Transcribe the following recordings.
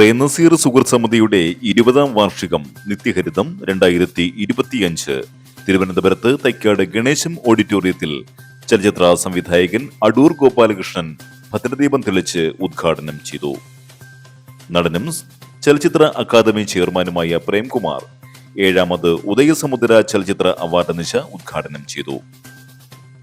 പ്രേംനസീർ സുഹൃത്ത് സമിതിയുടെ ഇരുപതാം വാർഷികം നിത്യഹരിതം രണ്ടായിരത്തി ഇരുപത്തിയഞ്ച്. തിരുവനന്തപുരത്ത് തൈക്കാട് ഗണേശം ഓഡിറ്റോറിയത്തിൽ ചലച്ചിത്ര സംവിധായകൻ അടൂർ ഗോപാലകൃഷ്ണൻ ഭദ്രദീപം തെളിച്ച് ഉദ്ഘാടനം ചെയ്തു. നടനും ചലച്ചിത്ര അക്കാദമി ചെയർമാനുമായ പ്രേംകുമാർ ഏഴാമത് ഉദയസമുദ്ര ചലച്ചിത്ര അവാർഡ് നിശ ഉദ്ഘാടനം ചെയ്തു.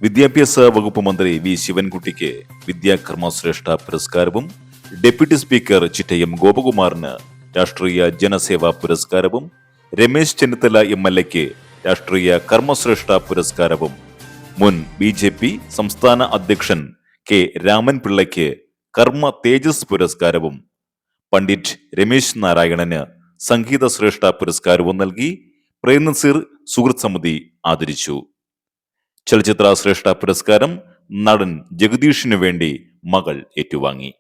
വിദ്യാഭ്യാസ വകുപ്പ് മന്ത്രി വി ശിവൻകുട്ടിക്ക് വിദ്യാകർമ്മ ശ്രേഷ്ഠ പുരസ്കാരവും ഡെപ്യൂട്ടി സ്പീക്കർ ചിറ്റയം ഗോപകുമാറിന് രാഷ്ട്രീയ ജനസേവാ പുരസ്കാരവും രമേശ് ചെന്നിത്തല എം എൽ എക്ക് രാഷ്ട്രീയ കർമ്മശ്രേഷ്ഠ പുരസ്കാരവും. മുൻ ബി ജെ പി സംസ്ഥാന അധ്യക്ഷൻ കെ രാമൻ പിള്ളയ്ക്ക് കർമ്മ തേജസ് പുരസ്കാരവും. പണ്ഡിറ്റ് രമേശ് നാരായണന് സംഗീത ശ്രേഷ്ഠ പുരസ്കാരവും നൽകി പ്രേംനസീർ സുഹൃത്ത് സമിതി ആദരിച്ചു. ചലച്ചിത്ര ശ്രേഷ്ഠ പുരസ്കാരം നടൻ ജഗദീഷിനു വേണ്ടി മകൾ ഏറ്റുവാങ്ങി.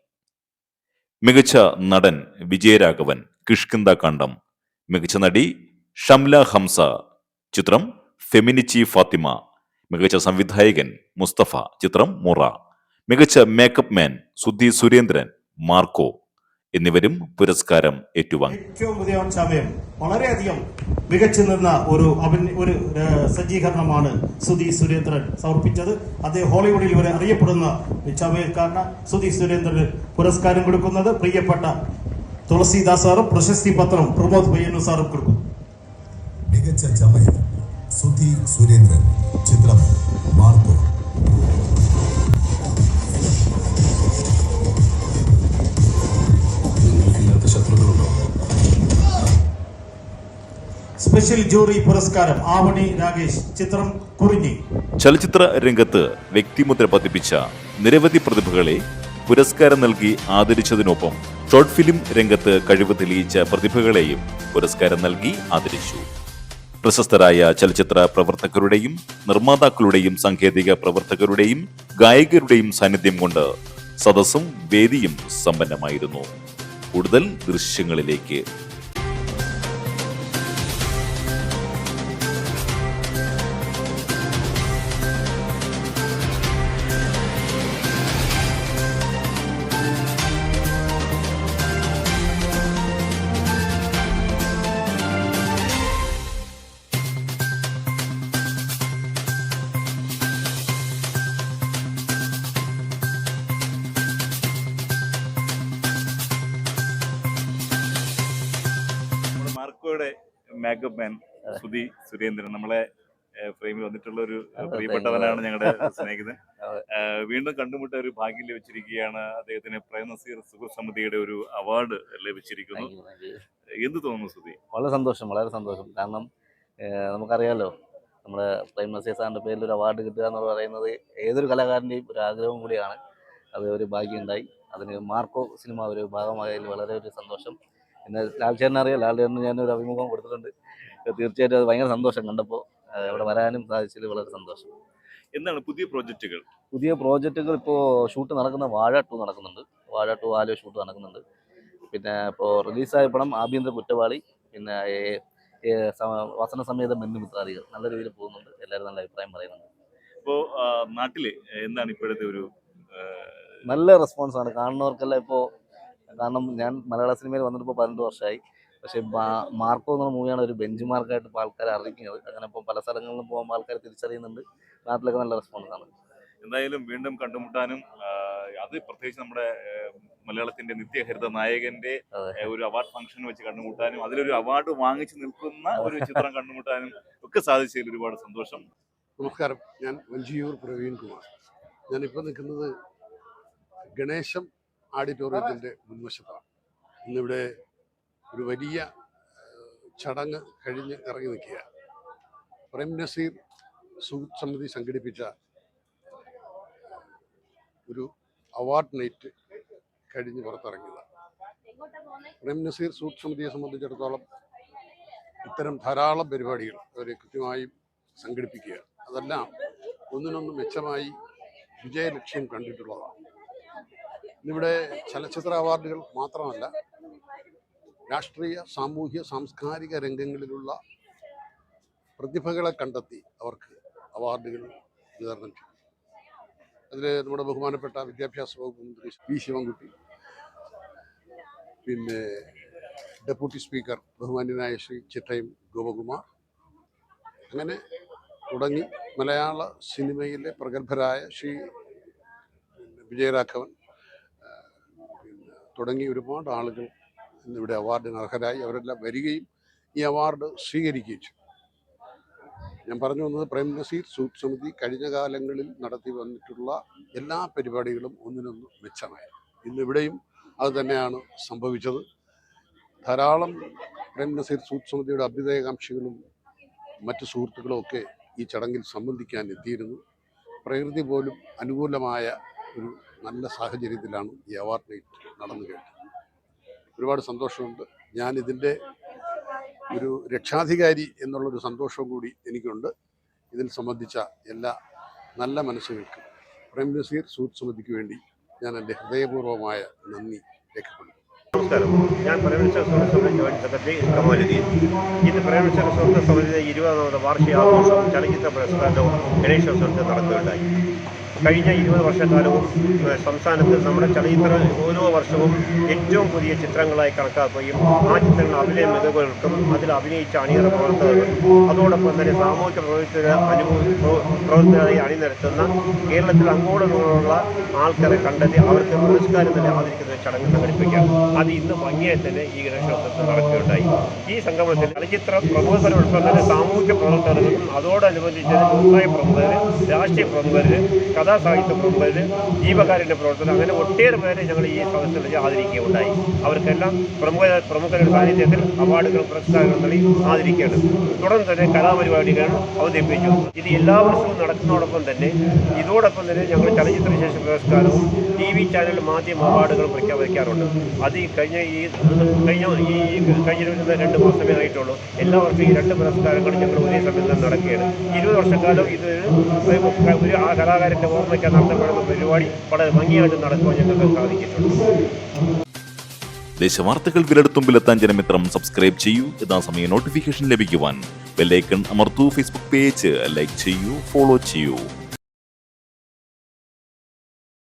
മികച്ച നടൻ വിജയരാഘവൻ കിഷ്കിന്ദ കണ്ടം മികച്ച നടി ഷംല ഹംസ. ചിത്രം ഫെമിനിച്ചി ഫാത്തിമ. മികച്ച സംവിധായകൻ മുസ്തഫ. ചിത്രം മുറ. മികച്ച മേക്കപ്പ് മാൻ സുധി സുരേന്ദ്രൻ മാർക്കോ. എന്നിവരും പുരസ്കാരം ഏറ്റുവാങ്ങി. ഏറ്റവും പുതിയ സമയം വളരെയധികം മികച്ചു നിന്ന ഒരു അഭിന ഒരു സജ്ജീകരണമാണ് സുധി സുരേന്ദ്രൻ സമർപ്പിച്ചത്. അദ്ദേഹം ഹോളിവുഡിൽ വരെ അറിയപ്പെടുന്ന ചമയക്കാരന് സുധി സുരേന്ദ്രന് പുരസ്കാരം കൊടുക്കുന്നത്. പ്രിയപ്പെട്ട തുളസീദാസ് സാറും പ്രശസ്തി പത്രം പ്രമോദ് പയ്യന്നൂർ സാറും കൊടുക്കും മികച്ച ചമയം സുധി സുരേന്ദ്രൻ ചിത്രം മാർക്കോ സ്പെഷ്യൽ ജൂറി പുരസ്കാരം ആവണി രാകേഷ് ചിത്രം കുറിഞ്ഞി. ചലച്ചിത്ര രംഗത്ത് വ്യക്തിമുദ്ര പതിപ്പിച്ച നിരവധി പ്രതിഭകളെ പുരസ്കാരം നൽകി ആദരിച്ചതിനൊപ്പം ഷോർട്ട് ഫിലിം രംഗത്ത് കഴിവ് തെളിയിച്ച പ്രതിഭകളെയും പുരസ്കാരം നൽകി ആദരിച്ചു. പ്രശസ്തരായ ചലച്ചിത്ര പ്രവർത്തകരുടെയും നിർമ്മാതാക്കളുടെയും സാങ്കേതിക പ്രവർത്തകരുടെയും ഗായകരുടെയും സാന്നിധ്യം കൊണ്ട് സദസ്സും വേദിയും സമ്പന്നമായിരുന്നു. കൂടുതൽ ദൃശ്യങ്ങളിലേക്ക് മാർക്കോയുടെ മേക്കപ്പ് മാൻ സുധി സുരേന്ദ്രൻ നമ്മളെ ഫ്രെയിമിൽ വന്നിട്ടുള്ള ഒരു പ്രിയപ്പെട്ടവനാണ് ഞങ്ങളുടെ സ്നേഹിതൻ. വീണ്ടും കണ്ടുമുട്ട ഒരു ഭാഗ്യം ലഭിച്ചിരിക്കുകയാണ്. അദ്ദേഹത്തിന് പ്രേം സുഹൃത് സമിതിയുടെ ഒരു അവാർഡ് ലഭിച്ചിരിക്കുന്നു. എന്ത് തോന്നുന്നു സുധി വളരെ സന്തോഷം വളരെ സന്തോഷം. കാരണം നമുക്കറിയാലോ നമ്മുടെ പ്രൈം നസീർ സാറിന്റെ പേരിൽ ഒരു അവാർഡ് കിട്ടുക എന്ന് പറയുന്നത് ഏതൊരു കലാകാരന്റെയും ഒരു ആഗ്രഹം കൂടിയാണ്. അത് ഒരു ഭാഗ്യം ഉണ്ടായി അതിന് മാർക്കോ സിനിമ ഒരു ഭാഗമായതിൽ വളരെ ഒരു സന്തോഷം. പിന്നെ ലാൽചേട്ടനെ അറിയാം. ലാൽചേട്ടന് ഞാൻ ഒരു അഭിമുഖം കൊടുത്തിട്ടുണ്ട്. തീർച്ചയായിട്ടും അത് ഭയങ്കര സന്തോഷം കണ്ടപ്പോൾ ഇവിടെ വരാനും സാധിച്ചതിൽ വളരെ സന്തോഷം. എന്താണ് പുതിയ പ്രോജക്റ്റുകൾ? പുതിയ പ്രോജക്റ്റുകൾ ഇപ്പോൾ ഷൂട്ട് നടക്കുന്ന വാഴ ടു നടക്കുന്നുണ്ട്. വാഴ ടു ആലോ ഷൂട്ട് നടക്കുന്നുണ്ട്. പിന്നെ ഇപ്പോൾ റിലീസായ പണം ആഭ്യന്തര കുറ്റവാളി പിന്നെ വസന സമേത ബന്ധുമിത്രാദികൾ നല്ല രീതിയിൽ പോകുന്നുണ്ട്. എല്ലാവരും നല്ല അഭിപ്രായം പറയുന്നുണ്ട്. ഇപ്പോൾ നാട്ടിൽ എന്താണ് ഇപ്പോഴത്തെ ഒരു നല്ല റെസ്പോൺസാണ് കാണുന്നവർക്കെല്ലാം ഇപ്പോൾ കാരണം ഞാൻ മലയാള സിനിമയിൽ വന്നിട്ട് ഇപ്പോൾ പന്ത്രണ്ട് വർഷമായി. പക്ഷേ മാർക്കോ എന്നുള്ള മൂവിയാണ് ഒരു ബെഞ്ച് മാർക്കായിട്ട് ഇപ്പോൾ ആൾക്കാർ അറിയിക്കുന്നത്. അങ്ങനെ ഇപ്പോൾ പല സ്ഥലങ്ങളിലും പോകുമ്പോൾ ആൾക്കാർ തിരിച്ചറിയുന്നുണ്ട്. നാട്ടിലൊക്കെ നല്ല റെസ്പോൺസ് ആണ്. എന്തായാലും വീണ്ടും കണ്ടുമുട്ടാനും അത് പ്രത്യേകിച്ച് നമ്മുടെ മലയാളത്തിന്റെ നിത്യഹരിത നായകന്റെ ഒരു അവാർഡ് ഫംഗ്ഷൻ വെച്ച് കണ്ടുമുട്ടാനും അതിലൊരു അവാർഡ് വാങ്ങിച്ചു നിൽക്കുന്ന ഒരു ചിത്രം കണ്ടുമുട്ടാനും ഒക്കെ സാധിച്ചതിൽ ഒരുപാട് സന്തോഷം. നമസ്കാരം. ഞാൻ വഞ്ചിയൂർ പ്രവീൺ കുമാർ. ഞാനിപ്പോൾ നിൽക്കുന്നത് ഗണേശം ഓഡിറ്റോറിയത്തിന്റെ മുൻവശത്താണ്. ഇന്നിവിടെ ഒരു വലിയ ചടങ്ങ് കഴിഞ്ഞ് ഇറങ്ങി നിൽക്കുക പ്രേം നസീർ സുഹൃത്ത് സമിതി സംഘടിപ്പിച്ച ഒരു അവാർഡ് നൈറ്റ് കഴിഞ്ഞ് പുറത്തിറങ്ങിയതാണ്. പ്രേം നസീർ സുഹൃത്ത് സമിതിയെ സംബന്ധിച്ചിടത്തോളം ഇത്തരം ധാരാളം പരിപാടികൾ അവർ കൃത്യമായി സംഘടിപ്പിക്കുക അതെല്ലാം ഒന്നിനൊന്ന് മെച്ചമായി വിജയലക്ഷ്യം കണ്ടിട്ടുള്ളതാണ്. ഇന്നിവിടെ ചലച്ചിത്ര അവാർഡുകൾ മാത്രമല്ല രാഷ്ട്രീയ സാമൂഹ്യ സാംസ്കാരിക രംഗങ്ങളിലുള്ള പ്രതിഭകളെ കണ്ടെത്തി അവർക്ക് അവാർഡുകൾ വിതരണം ചെയ്തു അതിൽ നമ്മുടെ ബഹുമാനപ്പെട്ട വിദ്യാഭ്യാസ വകുപ്പ് മന്ത്രി വി ശിവൻകുട്ടി പിന്നെ ഡെപ്യൂട്ടി സ്പീക്കർ ബഹുമാന്യനായ ശ്രീ ചിറ്റയം ഗോപകുമാർ. അങ്ങനെ തുടങ്ങി മലയാള സിനിമയിലെ പ്രഗത്ഭരായ ശ്രീ വിജയരാഘവൻ തുടങ്ങി ഒരുപാട് ആളുകൾ ഇന്നിവിടെ അവാർഡിന് അർഹരായി. അവരെല്ലാം വരികയും ഈ അവാർഡ് സ്വീകരിക്കുകയും ചെയ്തു. ഞാൻ പറഞ്ഞു വന്നത് പ്രേം നസീർ സൂട്ട് സമിതി കഴിഞ്ഞ കാലങ്ങളിൽ നടത്തി വന്നിട്ടുള്ള എല്ലാ പരിപാടികളും ഒന്നിനൊന്ന് മെച്ചമായി ഇന്നിവിടെയും അത് തന്നെയാണ് സംഭവിച്ചത്. ധാരാളം പ്രേം നസീർ സൂട്ട് സമിതിയുടെ അഭ്യുദയകാംക്ഷികളും മറ്റ് സുഹൃത്തുക്കളും ഒക്കെ ഈ ചടങ്ങിൽ സംബന്ധിക്കാൻ എത്തിയിരുന്നു. പ്രകൃതി പോലും അനുകൂലമായ ഒരു നല്ല സാഹചര്യത്തിലാണ് ഈ അവാർഡ് നൈറ്റ് നടന്നു കഴിഞ്ഞത് ഒരുപാട് സന്തോഷമുണ്ട്. ഞാനിതിന്റെ ഒരു രക്ഷാധികാരി എന്നുള്ളൊരു സന്തോഷവും കൂടി എനിക്കുണ്ട്. ഇതിൽ സംബന്ധിച്ച എല്ലാ നല്ല മനസ്സുകൾക്കും പ്രേം നസീർ സൂത്ത് സമിതിക്ക് വേണ്ടി ഞാൻ എന്റെ ഹൃദയപൂർവമായ നന്ദി രേഖപ്പെടുത്തി നമസ്കാരം. ഞാൻ പ്രേമചന്ദ്ര സുഹൃത്ത് സമിതി ജോയിന്റ് സെക്രട്ടറി കമാലുദ്ദീൻ ഇന്ന് പ്രേമചന്ദ്ര സുഹൃത്ത് സമിതിയുടെ ഇരുപതാമത് വാർഷികാഘോഷം ചലച്ചിത്ര പുരസ്കാരവും ഗണേശോത്സവത്തിൽ നടക്കുകയുണ്ടായി. കഴിഞ്ഞ ഇരുപത് വർഷക്കാലവും സംസ്ഥാനത്ത് നമ്മുടെ ചലച്ചിത്ര ഓരോ വർഷവും ഏറ്റവും പുതിയ ചിത്രങ്ങളായി കണക്കാക്കുകയും ആ ചിത്രങ്ങൾ അഭിനയ മികവുകൾക്കും അതിൽ അഭിനയിച്ച അണിയറ പ്രവർത്തകർക്കും അതോടൊപ്പം തന്നെ സാമൂഹിക പ്രവർത്തകരെ അനുഭവ പ്രവ- പ്രവർത്തകരെ അണിനിരത്തുന്ന കേരളത്തിൽ അങ്ങോട്ടുള്ള ആൾക്കാരെ കണ്ടെത്തി അവർക്ക് പുരസ്കാരം തന്നെ ആദരിക്കുന്ന ചടങ്ങ് സംഘടിപ്പിക്കാം അത് ഇന്ന് ഭംഗിയായി തന്നെ ഈ ഗണേശോത്സവത്തിൽ നടക്കുകയുണ്ടായി. ഈ സംഗമത്തിൽ ചലച്ചിത്ര പ്രബോധന ഉൾപ്പെടെ സാമൂഹിക പ്രവർത്തകർക്കും അതോടനുബന്ധിച്ച് വ്യവസായ പ്രമുഖർ രാഷ്ട്രീയ പ്രമുഖർ കഥാസാഹിത്യ പ്രമുഖർ ജീവകാരുടെ പ്രവർത്തനം അങ്ങനെ ഒട്ടേറെ പേരെ ഞങ്ങൾ ഈ സദസ്സിൽ ആദരിക്കുകയുണ്ടായി. അവർക്കെല്ലാം പ്രമുഖ പ്രമുഖരുടെ സാന്നിധ്യത്തിൽ അവാർഡുകളും പുരസ്കാരങ്ങളും നൽകി ആദരിക്കുകയാണ്. തുടർന്ന് തന്നെ കലാപരിപാടികൾ അവതരിപ്പിച്ചു. ഇത് എല്ലാ വർഷവും നടക്കുന്നതോടൊപ്പം തന്നെ ഇതോടൊപ്പം തന്നെ ഞങ്ങൾ ചലച്ചിത്ര വിശേഷ പുരസ്കാരവും ടി വി ചാനൽ മാധ്യമ അവാർഡുകളും പ്രഖ്യാപിക്കാറുണ്ട്. അത് ഈ കഴിഞ്ഞ ഈ കഴിഞ്ഞ ഈ കഴിഞ്ഞ രണ്ട് മാസമേ ആയിട്ടുള്ളൂ. എല്ലാ വർഷവും ഈ രണ്ട് പുരസ്കാരങ്ങളും ഞങ്ങൾ ഒരേ സമയത്ത് നടക്കുകയാണ്. ഇരുപത് വർഷക്കാലം ഇത് ഒരു ആ കലാകാരന്റെ ഓർമ്മയ്ക്ക് നടത്തപ്പെടുന്ന പരിപാടി വളരെ ഭംഗിയായിട്ട് നടക്കുവാൻ ഞങ്ങൾക്ക് സാധിച്ചിട്ടുണ്ട്. ദേശവാർത്തകൾ വിരടത്തുമ്പിലെത്താൻ ജനമിത്രം സബ്സ്ക്രൈബ് ചെയ്യൂ. യഥാസമയം നോട്ടിഫിക്കേഷൻ ലഭിക്കുവാൻ. ബെല്ലൈക്കൺ അമർത്തു. ഫേസ്ബുക്ക് പേജ് ലൈക്ക് ചെയ്യൂ. ഫോളോ ചെയ്യൂ.